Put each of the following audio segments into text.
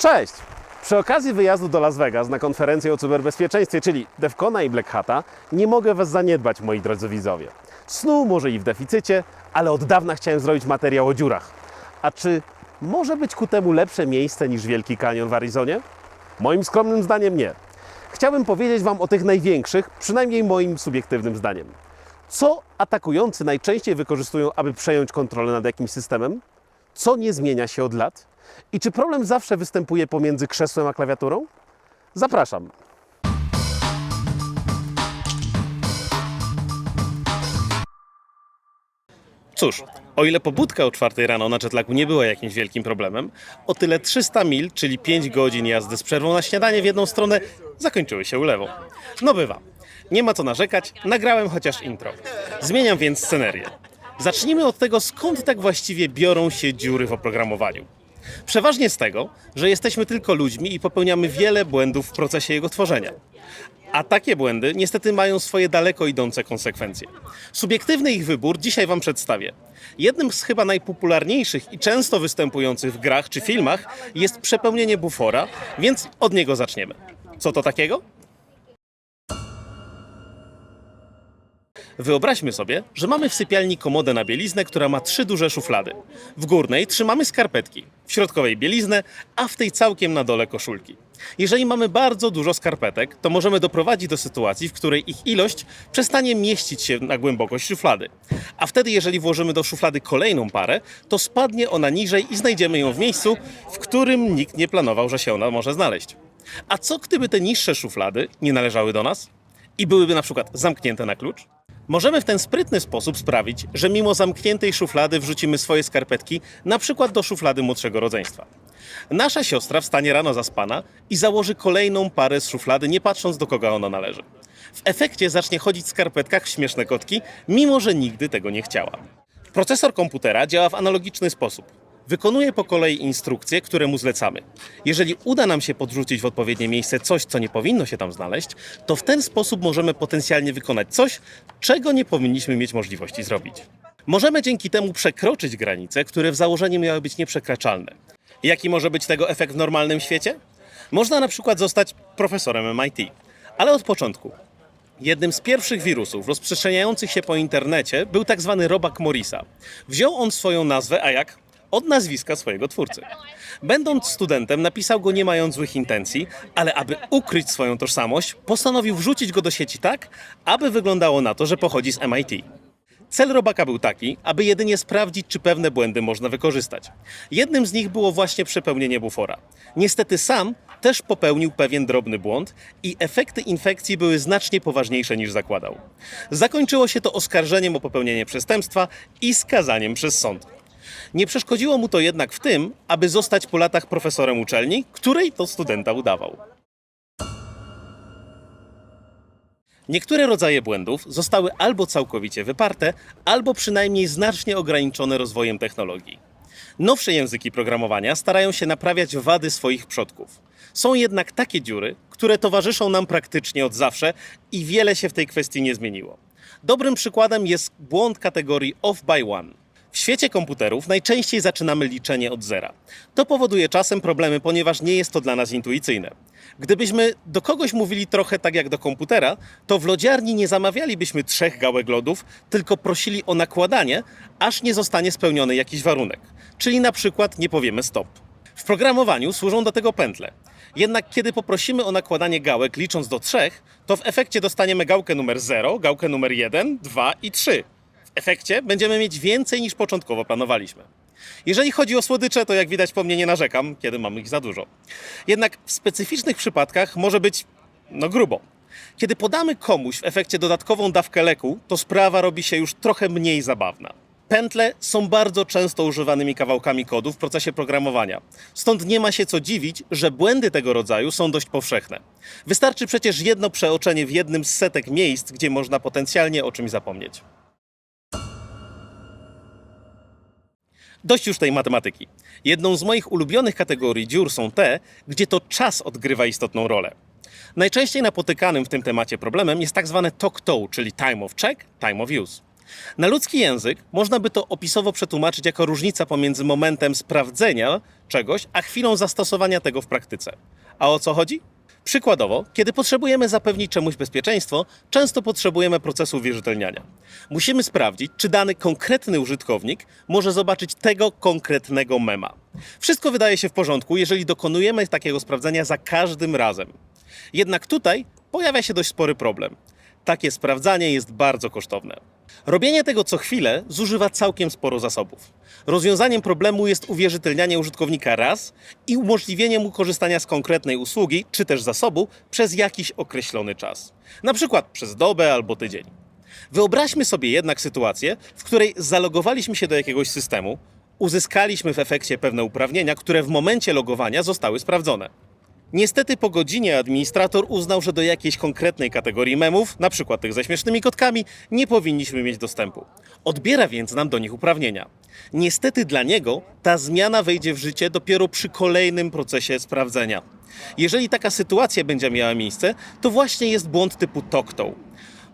Cześć! Przy okazji wyjazdu do Las Vegas na konferencję o cyberbezpieczeństwie, czyli Defcona i Black Hata, nie mogę Was zaniedbać, moi drodzy widzowie. Snu może i w deficycie, ale od dawna chciałem zrobić materiał o dziurach. A czy może być ku temu lepsze miejsce niż Wielki Kanion w Arizonie? Moim skromnym zdaniem nie. Chciałbym powiedzieć Wam o tych największych, przynajmniej moim subiektywnym zdaniem. Co atakujący najczęściej wykorzystują, aby przejąć kontrolę nad jakimś systemem? Co nie zmienia się od lat? I czy problem zawsze występuje pomiędzy krzesłem a klawiaturą? Zapraszam. Cóż, o ile pobudka o 4 rano na jetlagu nie była jakimś wielkim problemem, o tyle 300 mil, czyli 5 godzin jazdy z przerwą na śniadanie w jedną stronę, zakończyły się ulewą. No bywa. Nie ma co narzekać, nagrałem chociaż intro. Zmieniam więc scenerię. Zacznijmy od tego, skąd tak właściwie biorą się dziury w oprogramowaniu. Przeważnie z tego, że jesteśmy tylko ludźmi i popełniamy wiele błędów w procesie jego tworzenia. A takie błędy niestety mają swoje daleko idące konsekwencje. Subiektywny ich wybór dzisiaj Wam przedstawię. Jednym z chyba najpopularniejszych i często występujących w grach czy filmach jest przepełnienie bufora, więc od niego zaczniemy. Co to takiego? Wyobraźmy sobie, że mamy w sypialni komodę na bieliznę, która ma trzy duże szuflady. W górnej trzymamy skarpetki, w środkowej bieliznę, a w tej całkiem na dole koszulki. Jeżeli mamy bardzo dużo skarpetek, to możemy doprowadzić do sytuacji, w której ich ilość przestanie mieścić się na głębokość szuflady. A wtedy, jeżeli włożymy do szuflady kolejną parę, to spadnie ona niżej i znajdziemy ją w miejscu, w którym nikt nie planował, że się ona może znaleźć. A co gdyby te niższe szuflady nie należały do nas i byłyby na przykład zamknięte na klucz? Możemy w ten sprytny sposób sprawić, że mimo zamkniętej szuflady wrzucimy swoje skarpetki na przykład do szuflady młodszego rodzeństwa. Nasza siostra wstanie rano zaspana i założy kolejną parę z szuflady, nie patrząc do kogo ona należy. W efekcie zacznie chodzić w skarpetkach w śmieszne kotki, mimo że nigdy tego nie chciała. Procesor komputera działa w analogiczny sposób. Wykonuje po kolei instrukcje, które mu zlecamy. Jeżeli uda nam się podrzucić w odpowiednie miejsce coś, co nie powinno się tam znaleźć, to w ten sposób możemy potencjalnie wykonać coś, czego nie powinniśmy mieć możliwości zrobić. Możemy dzięki temu przekroczyć granice, które w założeniu miały być nieprzekraczalne. Jaki może być tego efekt w normalnym świecie? Można na przykład zostać profesorem MIT, ale od początku. Jednym z pierwszych wirusów rozprzestrzeniających się po internecie był tak zwany robak Morisa. Wziął on swoją nazwę, a jak? Od nazwiska swojego twórcy. Będąc studentem, napisał go nie mając złych intencji, ale aby ukryć swoją tożsamość, postanowił wrzucić go do sieci tak, aby wyglądało na to, że pochodzi z MIT. Cel robaka był taki, aby jedynie sprawdzić, czy pewne błędy można wykorzystać. Jednym z nich było właśnie przepełnienie bufora. Niestety sam też popełnił pewien drobny błąd i efekty infekcji były znacznie poważniejsze niż zakładał. Zakończyło się to oskarżeniem o popełnienie przestępstwa i skazaniem przez sąd. Nie przeszkodziło mu to jednak w tym, aby zostać po latach profesorem uczelni, której to studenta udawał. Niektóre rodzaje błędów zostały albo całkowicie wyparte, albo przynajmniej znacznie ograniczone rozwojem technologii. Nowsze języki programowania starają się naprawiać wady swoich przodków. Są jednak takie dziury, które towarzyszą nam praktycznie od zawsze i wiele się w tej kwestii nie zmieniło. Dobrym przykładem jest błąd kategorii off by one. W świecie komputerów najczęściej zaczynamy liczenie od zera. To powoduje czasem problemy, ponieważ nie jest to dla nas intuicyjne. Gdybyśmy do kogoś mówili trochę tak jak do komputera, to w lodziarni nie zamawialibyśmy trzech gałek lodów, tylko prosili o nakładanie, aż nie zostanie spełniony jakiś warunek. Czyli na przykład nie powiemy stop. W programowaniu służą do tego pętle. Jednak kiedy poprosimy o nakładanie gałek licząc do trzech, to w efekcie dostaniemy gałkę numer 0, gałkę numer 1, 2 i 3. W efekcie będziemy mieć więcej niż początkowo planowaliśmy. Jeżeli chodzi o słodycze, to jak widać po mnie nie narzekam, kiedy mam ich za dużo. Jednak w specyficznych przypadkach może być no grubo. Kiedy podamy komuś w efekcie dodatkową dawkę leku, to sprawa robi się już trochę mniej zabawna. Pętle są bardzo często używanymi kawałkami kodu w procesie programowania. Stąd nie ma się co dziwić, że błędy tego rodzaju są dość powszechne. Wystarczy przecież jedno przeoczenie w jednym z setek miejsc, gdzie można potencjalnie o czymś zapomnieć. Dość już tej matematyki. Jedną z moich ulubionych kategorii dziur są te, gdzie to czas odgrywa istotną rolę. Najczęściej napotykanym w tym temacie problemem jest tak zwane talk-to, czyli time of check, time of use. Na ludzki język można by to opisowo przetłumaczyć jako różnica pomiędzy momentem sprawdzenia czegoś, a chwilą zastosowania tego w praktyce. A o co chodzi? Przykładowo, kiedy potrzebujemy zapewnić czemuś bezpieczeństwo, często potrzebujemy procesu uwierzytelniania. Musimy sprawdzić, czy dany konkretny użytkownik może zobaczyć tego konkretnego mema. Wszystko wydaje się w porządku, jeżeli dokonujemy takiego sprawdzenia za każdym razem. Jednak tutaj pojawia się dość spory problem. Takie sprawdzanie jest bardzo kosztowne. Robienie tego co chwilę zużywa całkiem sporo zasobów. Rozwiązaniem problemu jest uwierzytelnianie użytkownika raz i umożliwienie mu korzystania z konkretnej usługi czy też zasobu przez jakiś określony czas. Na przykład przez dobę albo tydzień. Wyobraźmy sobie jednak sytuację, w której zalogowaliśmy się do jakiegoś systemu, uzyskaliśmy w efekcie pewne uprawnienia, które w momencie logowania zostały sprawdzone. Niestety po godzinie administrator uznał, że do jakiejś konkretnej kategorii memów, przykład tych ze śmiesznymi kotkami, nie powinniśmy mieć dostępu. Odbiera więc nam do nich uprawnienia. Niestety dla niego ta zmiana wejdzie w życie dopiero przy kolejnym procesie sprawdzenia. Jeżeli taka sytuacja będzie miała miejsce, to właśnie jest błąd typu TokTow.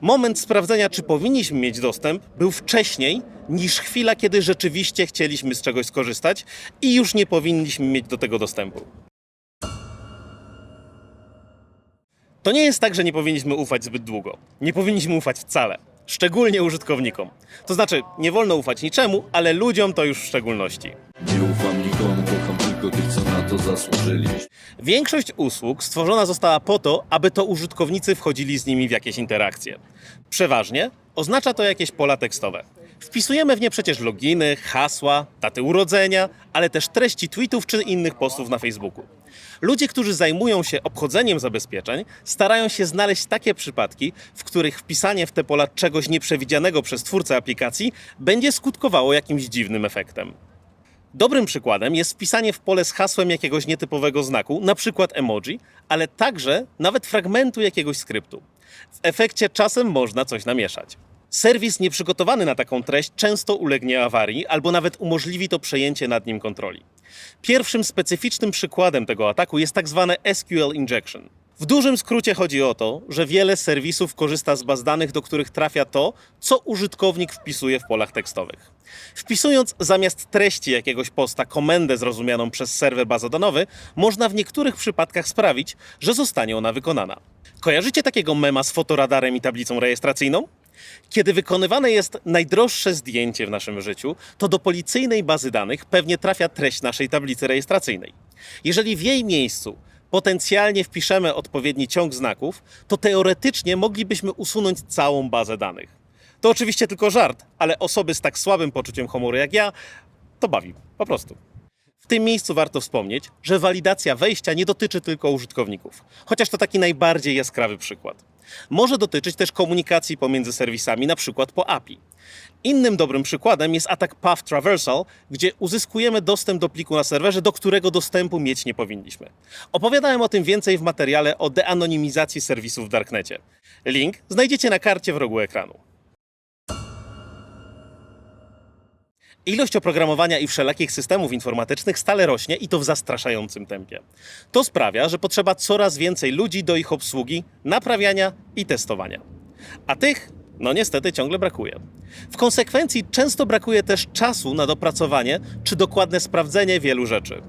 Moment sprawdzenia, czy powinniśmy mieć dostęp, był wcześniej niż chwila, kiedy rzeczywiście chcieliśmy z czegoś skorzystać i już nie powinniśmy mieć do tego dostępu. To nie jest tak, że nie powinniśmy ufać zbyt długo. Nie powinniśmy ufać wcale. Szczególnie użytkownikom. To znaczy, nie wolno ufać niczemu, ale ludziom to już w szczególności. Tylko tych, co na to zasłużyli. Większość usług stworzona została po to, aby to użytkownicy wchodzili z nimi w jakieś interakcje. Przeważnie oznacza to jakieś pola tekstowe. Wpisujemy w nie przecież loginy, hasła, daty urodzenia, ale też treści tweetów czy innych postów na Facebooku. Ludzie, którzy zajmują się obchodzeniem zabezpieczeń, starają się znaleźć takie przypadki, w których wpisanie w te pola czegoś nieprzewidzianego przez twórcę aplikacji będzie skutkowało jakimś dziwnym efektem. Dobrym przykładem jest wpisanie w pole z hasłem jakiegoś nietypowego znaku, na przykład emoji, ale także nawet fragmentu jakiegoś skryptu. W efekcie czasem można coś namieszać. Serwis nieprzygotowany na taką treść często ulegnie awarii albo nawet umożliwi to przejęcie nad nim kontroli. Pierwszym specyficznym przykładem tego ataku jest tak zwane SQL injection. W dużym skrócie chodzi o to, że wiele serwisów korzysta z baz danych, do których trafia to, co użytkownik wpisuje w polach tekstowych. Wpisując zamiast treści jakiegoś posta komendę zrozumianą przez serwer bazodanowy, można w niektórych przypadkach sprawić, że zostanie ona wykonana. Kojarzycie takiego mema z fotoradarem i tablicą rejestracyjną? Kiedy wykonywane jest najdroższe zdjęcie w naszym życiu, to do policyjnej bazy danych pewnie trafia treść naszej tablicy rejestracyjnej. Jeżeli w jej miejscu potencjalnie wpiszemy odpowiedni ciąg znaków, to teoretycznie moglibyśmy usunąć całą bazę danych. To oczywiście tylko żart, ale osoby z tak słabym poczuciem humoru jak ja to bawi, po prostu. W tym miejscu warto wspomnieć, że walidacja wejścia nie dotyczy tylko użytkowników, chociaż to taki najbardziej jaskrawy przykład. Może dotyczyć też komunikacji pomiędzy serwisami, na przykład po API. Innym dobrym przykładem jest atak Path Traversal, gdzie uzyskujemy dostęp do pliku na serwerze, do którego dostępu mieć nie powinniśmy. Opowiadałem o tym więcej w materiale o deanonimizacji serwisów w Darknecie. Link znajdziecie na karcie w rogu ekranu. Ilość oprogramowania i wszelakich systemów informatycznych stale rośnie i to w zastraszającym tempie. To sprawia, że potrzeba coraz więcej ludzi do ich obsługi, naprawiania i testowania. A tych, no niestety, ciągle brakuje. W konsekwencji często brakuje też czasu na dopracowanie czy dokładne sprawdzenie wielu rzeczy.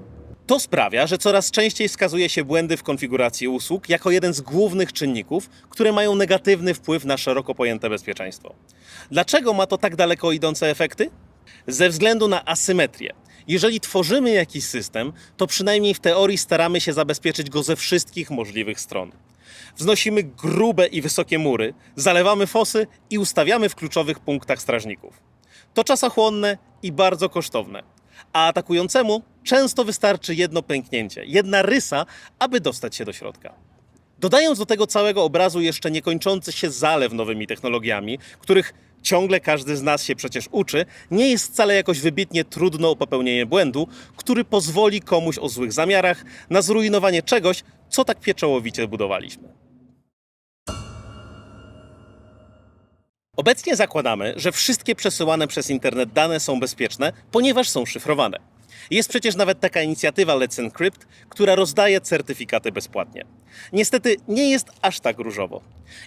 To sprawia, że coraz częściej wskazuje się błędy w konfiguracji usług jako jeden z głównych czynników, które mają negatywny wpływ na szeroko pojęte bezpieczeństwo. Dlaczego ma to tak daleko idące efekty? Ze względu na asymetrię. Jeżeli tworzymy jakiś system, to przynajmniej w teorii staramy się zabezpieczyć go ze wszystkich możliwych stron. Wznosimy grube i wysokie mury, zalewamy fosy i ustawiamy w kluczowych punktach strażników. To czasochłonne i bardzo kosztowne. A atakującemu często wystarczy jedno pęknięcie, jedna rysa, aby dostać się do środka. Dodając do tego całego obrazu jeszcze niekończący się zalew nowymi technologiami, których ciągle każdy z nas się przecież uczy, nie jest wcale jakoś wybitnie trudno o popełnienie błędu, który pozwoli komuś o złych zamiarach na zrujnowanie czegoś, co tak pieczołowicie budowaliśmy. Obecnie zakładamy, że wszystkie przesyłane przez internet dane są bezpieczne, ponieważ są szyfrowane. Jest przecież nawet taka inicjatywa Let's Encrypt, która rozdaje certyfikaty bezpłatnie. Niestety nie jest aż tak różowo.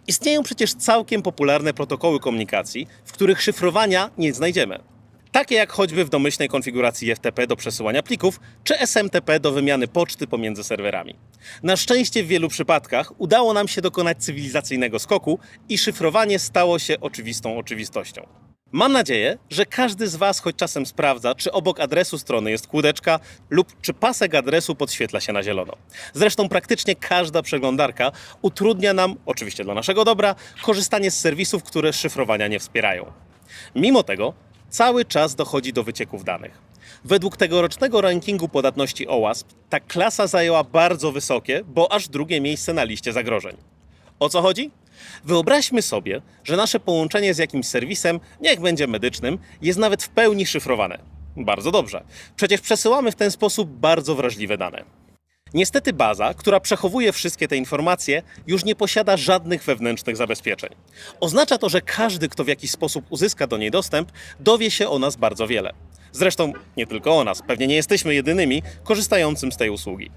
Istnieją przecież całkiem popularne protokoły komunikacji, w których szyfrowania nie znajdziemy. Takie jak choćby w domyślnej konfiguracji FTP do przesyłania plików, czy SMTP do wymiany poczty pomiędzy serwerami. Na szczęście w wielu przypadkach udało nam się dokonać cywilizacyjnego skoku i szyfrowanie stało się oczywistą oczywistością. Mam nadzieję, że każdy z Was choć czasem sprawdza, czy obok adresu strony jest kółdeczka lub czy pasek adresu podświetla się na zielono. Zresztą praktycznie każda przeglądarka utrudnia nam, oczywiście dla naszego dobra, korzystanie z serwisów, które szyfrowania nie wspierają. Mimo tego cały czas dochodzi do wycieków danych. Według tegorocznego rankingu podatności OWASP ta klasa zajęła bardzo wysokie, bo aż drugie miejsce na liście zagrożeń. O co chodzi? Wyobraźmy sobie, że nasze połączenie z jakimś serwisem, niech będzie medycznym, jest nawet w pełni szyfrowane. Bardzo dobrze. Przecież przesyłamy w ten sposób bardzo wrażliwe dane. Niestety baza, która przechowuje wszystkie te informacje, już nie posiada żadnych wewnętrznych zabezpieczeń. Oznacza to, że każdy, kto w jakiś sposób uzyska do niej dostęp, dowie się o nas bardzo wiele. Zresztą nie tylko o nas, pewnie nie jesteśmy jedynymi korzystającym z tej usługi.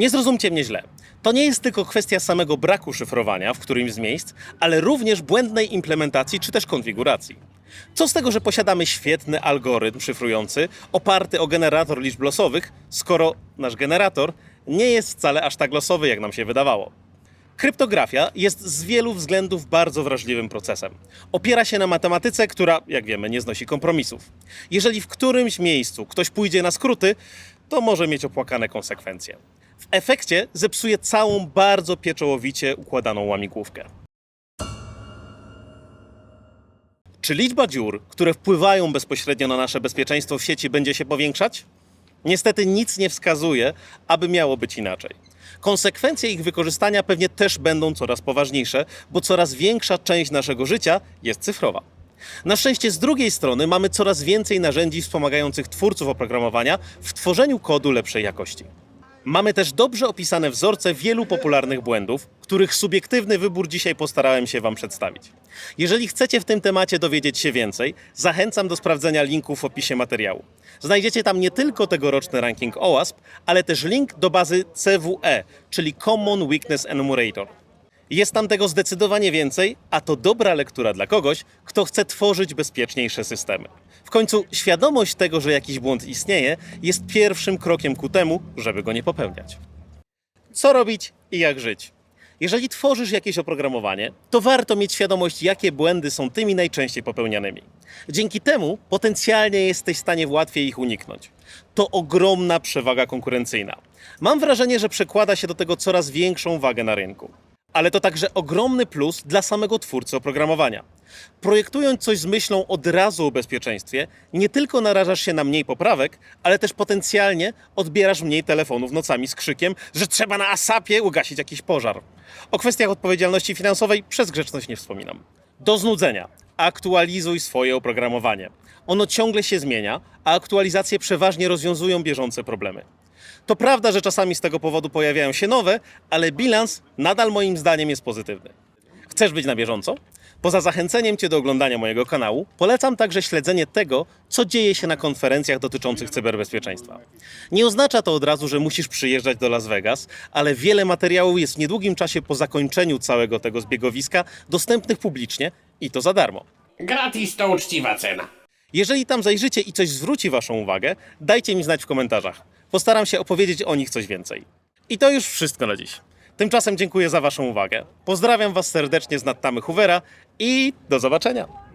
Nie zrozumcie mnie źle. To nie jest tylko kwestia samego braku szyfrowania w którymś z miejsc, ale również błędnej implementacji czy też konfiguracji. Co z tego, że posiadamy świetny algorytm szyfrujący oparty o generator liczb losowych, skoro nasz generator nie jest wcale aż tak losowy, jak nam się wydawało? Kryptografia jest z wielu względów bardzo wrażliwym procesem. Opiera się na matematyce, która, jak wiemy, nie znosi kompromisów. Jeżeli w którymś miejscu ktoś pójdzie na skróty, to może mieć opłakane konsekwencje. W efekcie zepsuje całą bardzo pieczołowicie układaną łamigłówkę. Czy liczba dziur, które wpływają bezpośrednio na nasze bezpieczeństwo w sieci, będzie się powiększać? Niestety nic nie wskazuje, aby miało być inaczej. Konsekwencje ich wykorzystania pewnie też będą coraz poważniejsze, bo coraz większa część naszego życia jest cyfrowa. Na szczęście z drugiej strony mamy coraz więcej narzędzi wspomagających twórców oprogramowania w tworzeniu kodu lepszej jakości. Mamy też dobrze opisane wzorce wielu popularnych błędów, których subiektywny wybór dzisiaj postarałem się Wam przedstawić. Jeżeli chcecie w tym temacie dowiedzieć się więcej, zachęcam do sprawdzenia linków w opisie materiału. Znajdziecie tam nie tylko tegoroczny ranking OWASP, ale też link do bazy CWE, czyli Common Weakness Enumerator. Jest tam tego zdecydowanie więcej, a to dobra lektura dla kogoś, kto chce tworzyć bezpieczniejsze systemy. W końcu świadomość tego, że jakiś błąd istnieje, jest pierwszym krokiem ku temu, żeby go nie popełniać. Co robić i jak żyć? Jeżeli tworzysz jakieś oprogramowanie, to warto mieć świadomość, jakie błędy są tymi najczęściej popełnianymi. Dzięki temu potencjalnie jesteś w stanie łatwiej ich uniknąć. To ogromna przewaga konkurencyjna. Mam wrażenie, że przekłada się do tego coraz większą wagę na rynku. Ale to także ogromny plus dla samego twórcy oprogramowania. Projektując coś z myślą od razu o bezpieczeństwie, nie tylko narażasz się na mniej poprawek, ale też potencjalnie odbierasz mniej telefonów nocami z krzykiem, że trzeba na asapie ugasić jakiś pożar. O kwestiach odpowiedzialności finansowej przez grzeczność nie wspominam. Do znudzenia. Aktualizuj swoje oprogramowanie. Ono ciągle się zmienia, a aktualizacje przeważnie rozwiązują bieżące problemy. To prawda, że czasami z tego powodu pojawiają się nowe, ale bilans nadal moim zdaniem jest pozytywny. Chcesz być na bieżąco? Poza zachęceniem Cię do oglądania mojego kanału, polecam także śledzenie tego, co dzieje się na konferencjach dotyczących cyberbezpieczeństwa. Nie oznacza to od razu, że musisz przyjeżdżać do Las Vegas, ale wiele materiałów jest w niedługim czasie po zakończeniu całego tego zbiegowiska dostępnych publicznie i to za darmo. Gratis to uczciwa cena. Jeżeli tam zajrzycie i coś zwróci Waszą uwagę, dajcie mi znać w komentarzach. Postaram się opowiedzieć o nich coś więcej. I to już wszystko na dziś. Tymczasem dziękuję za Waszą uwagę. Pozdrawiam Was serdecznie z Nattamy Hoovera i do zobaczenia.